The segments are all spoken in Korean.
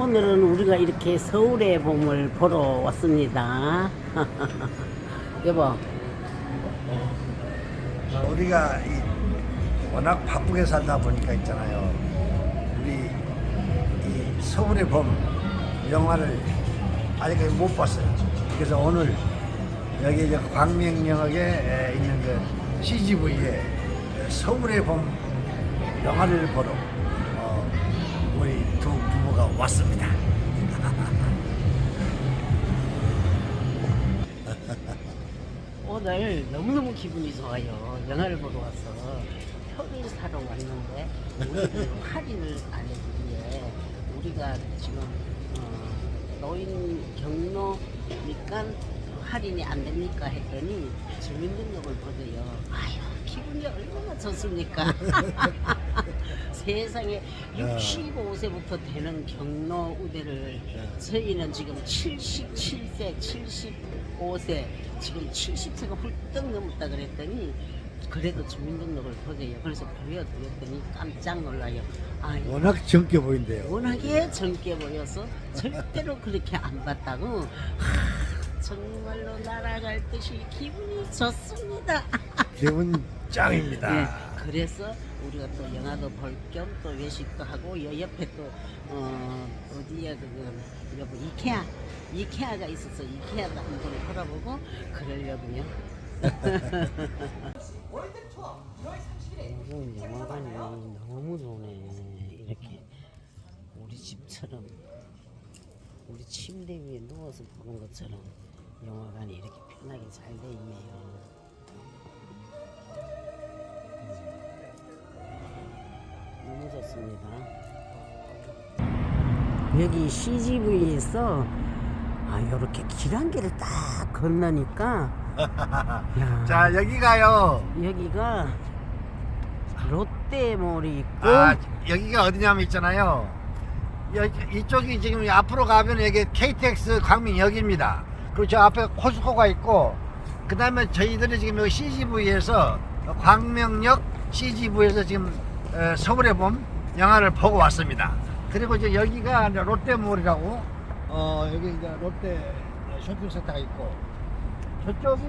오늘은 우리가 이렇게 서울의 봄을 보러 왔습니다. 여보, 아, 우리가 이 워낙 바쁘게 살다 보니까 있잖아요. 우리 이 서울의 봄 영화를 아직까지 못 봤어요. 그래서 오늘 여기 이제 광명역에 에, 있는 그 CGV에 서울의 봄 영화를 보러 왔습니다. 오늘 너무너무 기분이 좋아요. 영화를 보러 와서 표를 사러 왔는데 우리는 할인을 안 해주기에 우리가 지금 어, 노인 경로니까 할인이 안 됩니까 했더니 주민등록을 보세요. 아유 기분이 얼마나 좋습니까? 세상에 65세부터 되는 경로 우대를 저희는 지금 77세, 75세, 지금 70세가 훌쩍 넘었다 그랬더니 그래도 주민등록을 보세요. 그래서 보여드렸더니 깜짝 놀라요. 아, 워낙 젊게 보인대요. 워낙에 젊게 보여서 절대로 그렇게 안 봤다고. 하, 정말로 날아갈 듯이 기분이 좋습니다. 기분 짱입니다. 예, 그래서 우리가 또 영화도 볼 겸 또 외식도 하고 여 옆에 또 어, 어디야 그거 여보 이케아 이케아가 있어서 이케아도 한번 돌아보고 그러려고요. 요즘 영화관이 너무 좋네. 이렇게 우리 집처럼 우리 침대 위에 누워서 보는 것처럼 영화관이 이렇게 편하게 잘 돼 있네요. 너무 좋습니다. 여기 CGV에서 아 이렇게 개를 딱 건너니까 야, 자 여기가요. 여기가 롯데몰이 있고 아 여기가 어디냐면 있잖아요. 여기, 이쪽이 지금 앞으로 가면 여기 KTX 광명역입니다. 그리고 저 앞에 코스코가 있고 그 다음에 저희들이 지금 여기 CGV에서 광명역 CGV에서 지금 에, 서울의 봄 영화를 보고 왔습니다. 그리고 이제 여기가 이제 롯데몰이라고 어 여기 이제 롯데 쇼핑센터가 있고 저쪽이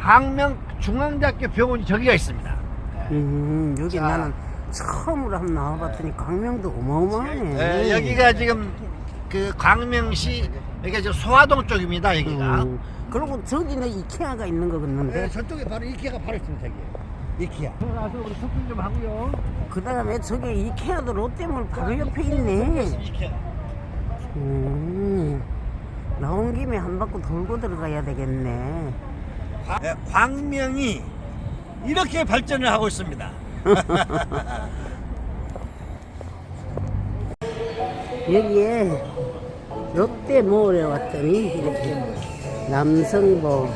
광명 중앙대학교 병원이 저기가 있습니다. 네. 음, 여기 자. 나는 처음으로 한번 나와봤더니 광명도 어마어마하네. 네, 여기가 지금 그 광명시 여기가 지금 소화동 쪽입니다 여기가 음, 그리고 저기는 이케아가 있는 거 네, 같는데 저쪽에 바로 이케아가 바로 있습니다 저기 이케아. 들어가서 우리 쇼핑 좀 하고요. 그 다음에 저기 이케아도 롯데몰 바로 옆에 있네. 이케아 음, 나온 김에 한 바퀴 돌고 들어가야 되겠네. 과- 네, 광명이 이렇게 발전을 하고 있습니다. 여기에 롯데몰에 왔더니 이렇게 남성복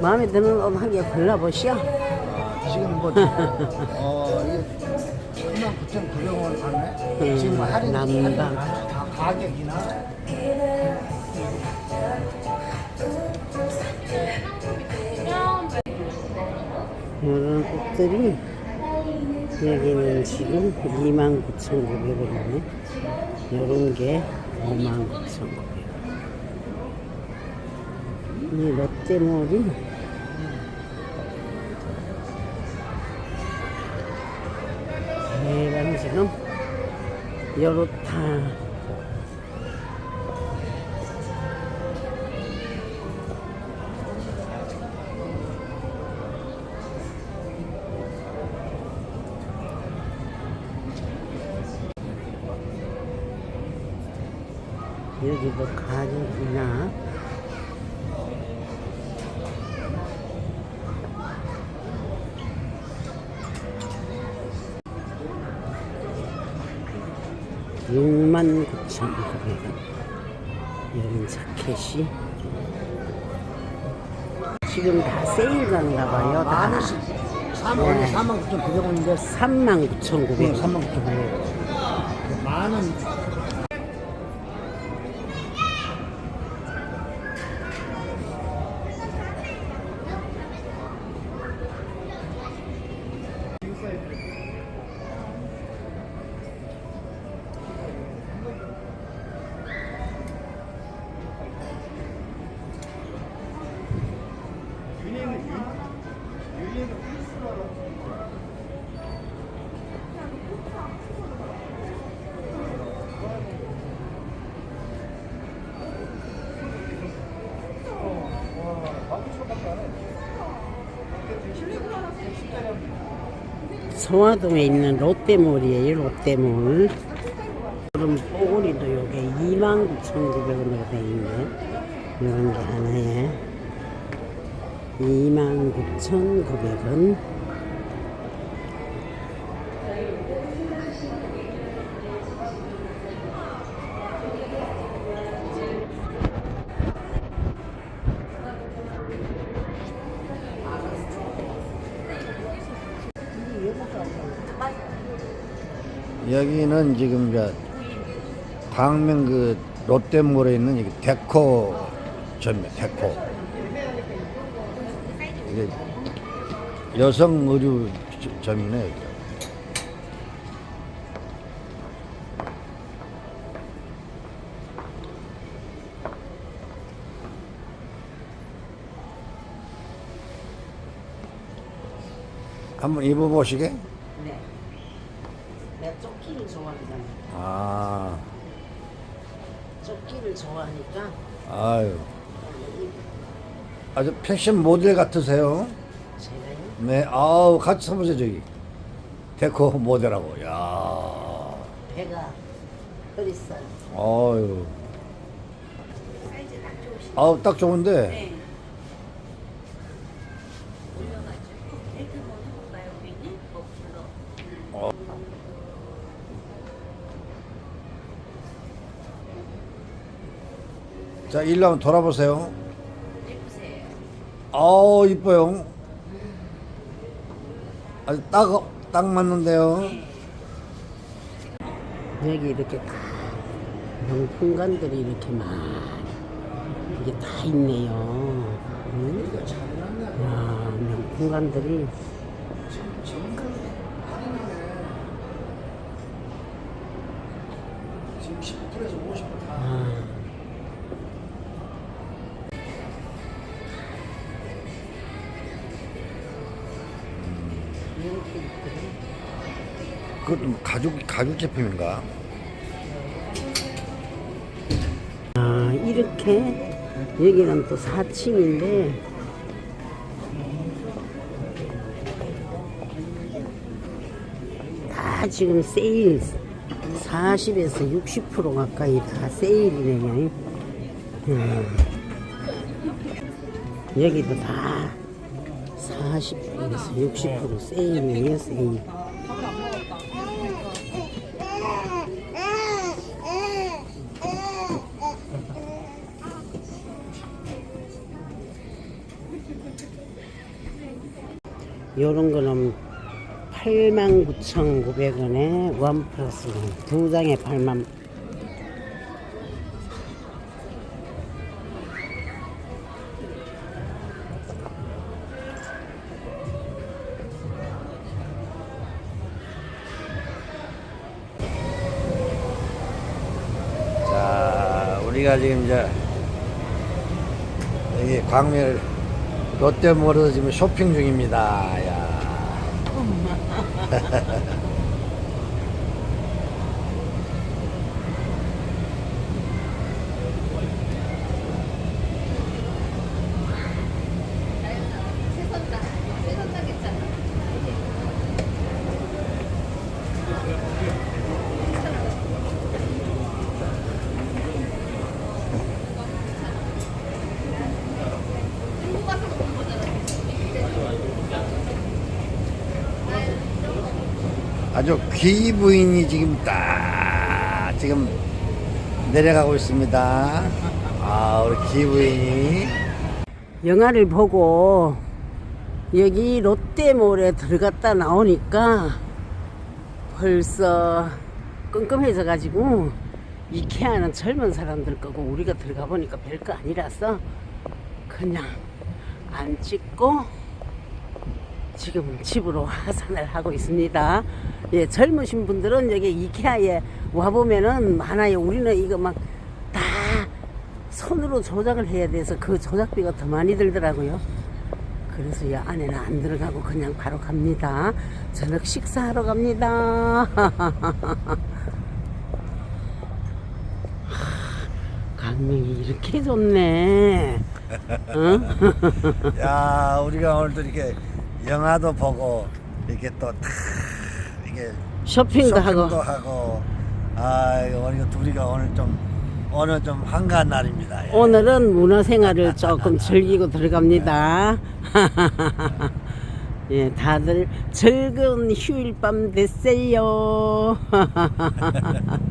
마음에 드는 옷 한 개 골라보시오. 아, 지금 뭐 어, 이게 39,900원 하네 음, 지금 뭐 할인 남방. 할인 가- 가격이나 이런 옷들이 여기는 지금 29,900원이네. 이런 게 59,900원. 이 롯데몰이 대강 지금 요렇다. 여기도 가격이나 육만 9,900원 이런 자켓이. 지금 다 세일간가 봐요 다. 만 원씩 3만 49,900원인데. 39,900원. 39,900원 만원 소화동에 있는 롯데몰이에요. 롯데몰. 그럼 뽀글이도 요게 29,900원으로 돼 있네. 이런 게 하나에 29,900원. 여기는 지금 저 광명 그 롯데몰에 있는 여기 데코 점이에요. 데코. 이게 여성 의류 저- 점이네 여기. 한번 입어보시게. 네. 내가 조끼를 좋아하잖아. 아, 조끼를 좋아하니까 아유. 아주 패션 모델 같으세요. 제가요. 네, 아우, 같이 서보세요, 저기. 데코 모델하고, 야 배가 허리살. 아유. 아우, 딱 좋은데. 어. 자, 일로 한번 돌아보세요. 아우, 이뻐요. 아주 딱, 딱 맞는데요. 여기 이렇게 다 명품관들이 이렇게 막 이게 다 있네요. 응? 야, 명품관들이 가죽, 가죽 제품인가? 아, 이렇게 여기는 또 4층인데 다 지금 세일 40에서 60% 가까이 다 세일이네요. 음. 여기도 다 40%에서 60% 세일이에요, 세일. 요런 거는 89,900원에 원 플러스 원. 두 장에 8만 자, 우리가 지금 이제 여기 광명 롯데몰에서 지금 쇼핑 중입니다. 야. 아주 귀 부인이 지금 딱 지금 내려가고 있습니다. 아, 우리 귀 부인이. 영화를 보고 여기 롯데몰에 들어갔다 나오니까 벌써 끔끔해져 가지고 이케아는 젊은 사람들 거고 우리가 들어가 보니까 별거 아니라서 그냥 안 찍고 지금 집으로 하산을 하고 있습니다. 예, 젊으신 분들은 여기 이케아에 와보면은 많아요. 우리는 이거 막 다 손으로 조작을 해야 돼서 그 조작비가 더 많이 들더라고요. 그래서 이 안에는 안 들어가고 그냥 바로 갑니다. 저녁 식사하러 갑니다. 강명이 이렇게 좋네. 응? 야, 우리가 오늘도 이렇게 영화도 보고 이렇게 또탁 이게 쇼핑도 하고 쇼핑도 하고 아 오늘 둘이가 오늘 좀 오늘 좀 한가한 날입니다. 예. 오늘은 문화생활을 조금 즐기고 들어갑니다. 예, 다들 즐거운 휴일 밤 되세요.